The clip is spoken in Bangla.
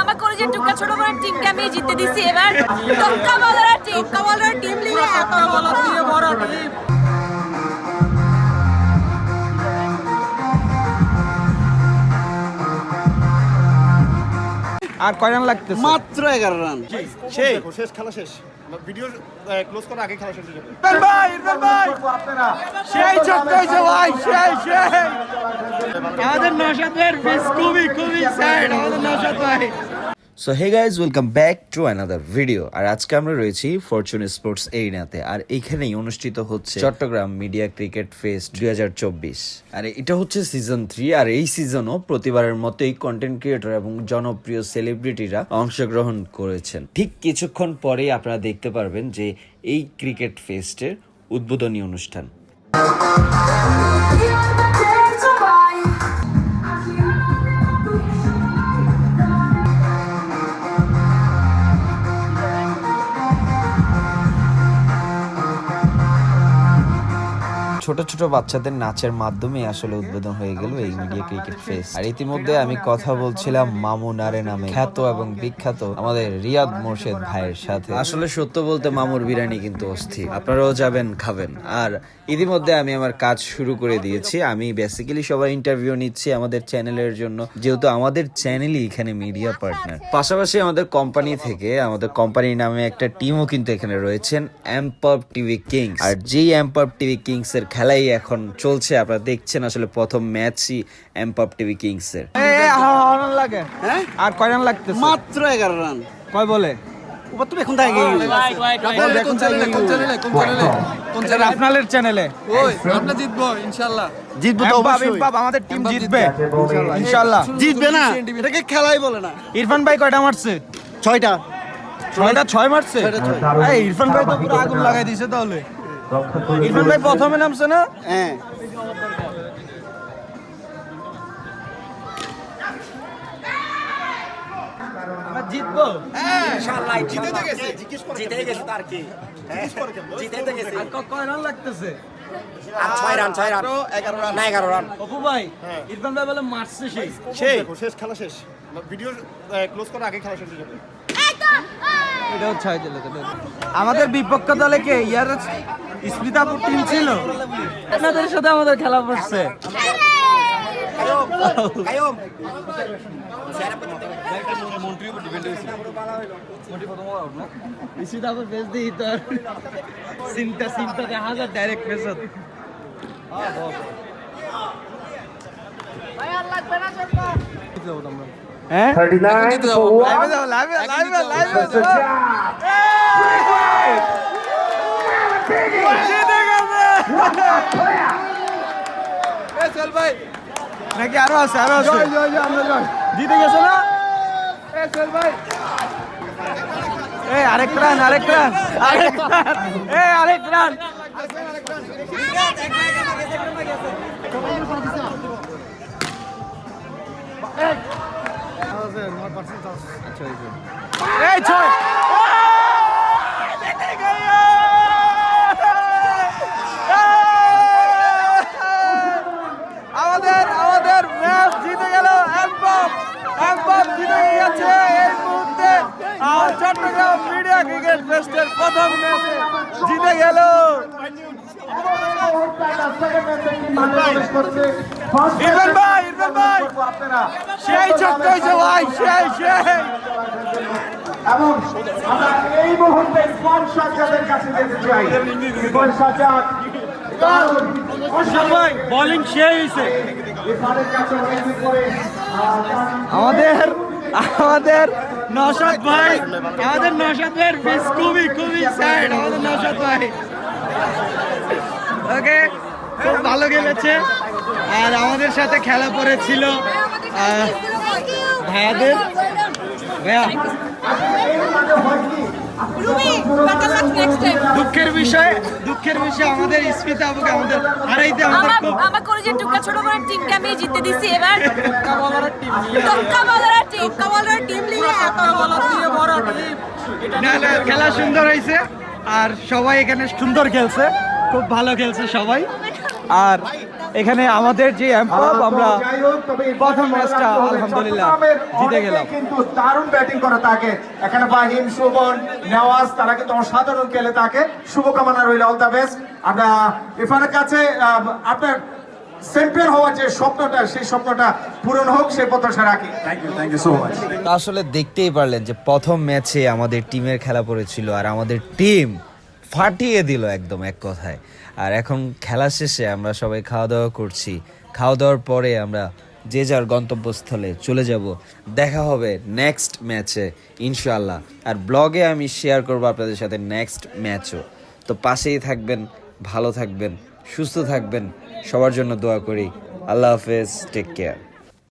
আমার কলেজের টুকা ছোট বড় টিমকে আমি জিতে দিছি এবার। টক্কা বলার টিম টক্কা বলার টিম লিগে এত বড় আর কয় রান লাগতেছে? মাত্র এগারো রান। সেই শেষ খেলা শেষ। ভিডিও ক্লোজ করার আগে খেলা শেষ হয়ে যাবে। ভাই ইরফান ভাই! সেই চক্কর যে ভাই সেই সেই! আমাদের নশাদ ভাইয়ের ফেস খুবই খুবই স্যাড আমাদের নশাদ ভাই। So hey guys welcome back to another video আর আজকে আমরা রয়েছি ফরচুন স্পোর্টস এরিনাতে আর এখানেই অনুষ্ঠিত হচ্ছে চট্টগ্রাম মিডিয়া ক্রিকেট ফেস্ট দুই হাজার চব্বিশ। আর এটা হচ্ছে সিজন থ্রি আর এই সিজনও প্রতিবারের মতোই কন্টেন্ট ক্রিয়েটর এবং জনপ্রিয় সেলিব্রিটিরা অংশগ্রহণ করেছেন। ঠিক কিছুক্ষণ পরেই আপনারা দেখতে পারবেন যে এই ক্রিকেট ফেস্টের উদ্বোধনী অনুষ্ঠান। ছোট ছোট বাচ্চাদের নাচের মাধ্যমে আসলে উদ্বোধন হয়ে গেল এই মিডিয়া ক্রিকেট ফেস আর ইতিমধ্যে আমি কথা বলছিলাম মামুন আরে নামে খ্যাত এবং বিখ্যাত আমাদের রিয়াদ মোর্শেদ ভাইয়ের সাথে। আসলে সত্য বলতে মামুর বিরিয়ানি কিন্তু অস্থির। আপনারাও যাবেন, খাবেন। আর ইতিমধ্যে আমি আমার কাজ শুরু করে দিয়েছি। আমি বেসিক্যালি সবাই ইন্টারভিউ নিচ্ছি আমাদের চ্যানেলের জন্য। যেহেতু আমাদের চ্যানেলই এখানে মিডিয়া পার্টনার পাশাপাশি আমাদের কোম্পানি থেকে, আমাদের কোম্পানির নামে একটা টিমও কিন্তু এখানে রয়েছেন এম্পার টিভি কিংস আর যেই এম্পার টিভি কিংস এর খেলাই এখন চলছে আপনারা দেখছেন আসলে প্রথম ম্যাচই এম্পার টিভি কিংস এর এ এ, হা- হা- রান লাগে। হ্যাঁ? আর কয় রান লাগতেছে? মাত্র এগারো রান। কয় বলে? চ্যানেলে কোন চ্যানেলে কোন চ্যানেলে কোন চ্যানেলে আপনাদের চ্যানেলে জিতবো তো অবশ্যই। আমাদের টিম জিতবে। ইনশাআল্লাহ। জিতবে না এটাকে খেলাই বলে না। ইরফান ভাই কয়টা মারছে? ছয়টা। ছয়টা ছয় মারছে? ছয়টা ইরফান ভাই তো পুরো আগুন লাগাই দিয়েছে তাহলে। ইরফান ভাই প্রথমে নামছে না? হ্যাঁ। আমরা জিতবো। আর কয় রান লাগতেছে? ছয় রান ছয় রান। এগারো রান। না এগারো রান। অপু ভাই ইরফান ভাই বলে মারছে সেই। সেই শেষ খেলা শেষ। ভিডিও ক্লোজ করার আগে খেলা শেষ হয়ে যাবে। এটা হচ্ছে ছয় দিলে আমাদের বিপক্ষ দলে কে? ইয়ার স্মিতাপুর টিম ছিল। আপনাদের সাথে আমাদের খেলা পড়ছে স্মিতাপুর ফেস দিই তোর সিনটা সিনটা দেখা যায় ডাইরেক্ট ফেসত হ্যাঁ? লাইভে নাকি আরও আছে আরও আছে জিতে গেছে না এই আরেক রান আরেক রান আরেক রান এই আরেক রান ছয় জিতে গেল! আমাদের আমাদের ম্যাচ জিতে গেল একদম একদম জিতে গেছে এই মুহূর্তে আর চট্টগ্রাম মিডিয়া ফেস্টের প্রথম ম্যাচে জিতে গেল। ইরফান ভাই ইরফান ভাই। সেই ছক্কা হয়েছে ভাই সেই সেই। এবং আমরা এই মুহূর্তে কোন সাজ্জাদের কাছে যেতে চাই কোন সাজ্জাদ কারণ ইরফান ভাই বোলিং সেই হয়েছে। ইরফানের কাছে অনেক করে আমাদের আমাদের নশাদ ভাই, আমাদের নশাদ ভাইয়ের ফেস খুবই খুবই স্যাড আমাদের নশাদ ভাই। ওকে, খুব ভালো খেলেছে। আর আমাদের সাথে খেলা পড়েছিল ভাইয়াদের। ভাইয়া। দুঃখের বিষয় দুঃখের বিষয় আমাদের স্মিতা আপুকে আমাদের হারাইতে আমাদের খুব আমার কলেজের টুকা ছোট বড় টিমকে আমি জিতে দিছি এবার। টক্কা বলার টিম টক্কা বলার টিম লিগে এত বড় না না খেলা সুন্দর হয়েছে আর সবাই এখানে সুন্দর খেলছে খুব ভালো খেলছে সবাই। আর এখানে আমাদের যে এমপপ আমরা যাই হোক, প্রথম ম্যাচটা আলহামদুলিল্লাহ জিতে গেলাম। কিন্তু দারুণ ব্যাটিং করে থাকে এখানে ফাহিম সুমন নেওয়াজ তারা কিন্তু অসাধারণ খেলে থাকে শুভকামনা রইল অল দ্য বেস্ট আমরা ইরফানের কাছে আহ, আপনার চ্যাম্পিয়ন হওয়ার যে স্বপ্নটা সেই স্বপ্নটা পূরণ হোক সেই প্রত্যাশা রাখি। Thank you thank you so much আসলে দেখতেই পারলেন যে প্রথম ম্যাচে আমাদের টিমের খেলা পড়েছিল আর আমাদের টিম ফাটিয়ে দিল একদম এক কথায়। আর এখন খেলা শেষে আমরা সবাই খাওয়া দাওয়া করছি। খাওয়া দাওয়ার পরে আমরা যে যার গন্তব্যস্থলে চলে যাব। দেখা হবে নেক্সট ম্যাচে ইনশাল্লাহ আর ব্লগে আমি শেয়ার করব আপনাদের সাথে নেক্সট ম্যাচও তো পাশেই থাকবেন, ভালো থাকবেন, সুস্থ থাকবেন। সবার জন্য দোয়া করি। আল্লাহ হাফেজ টেক কেয়ার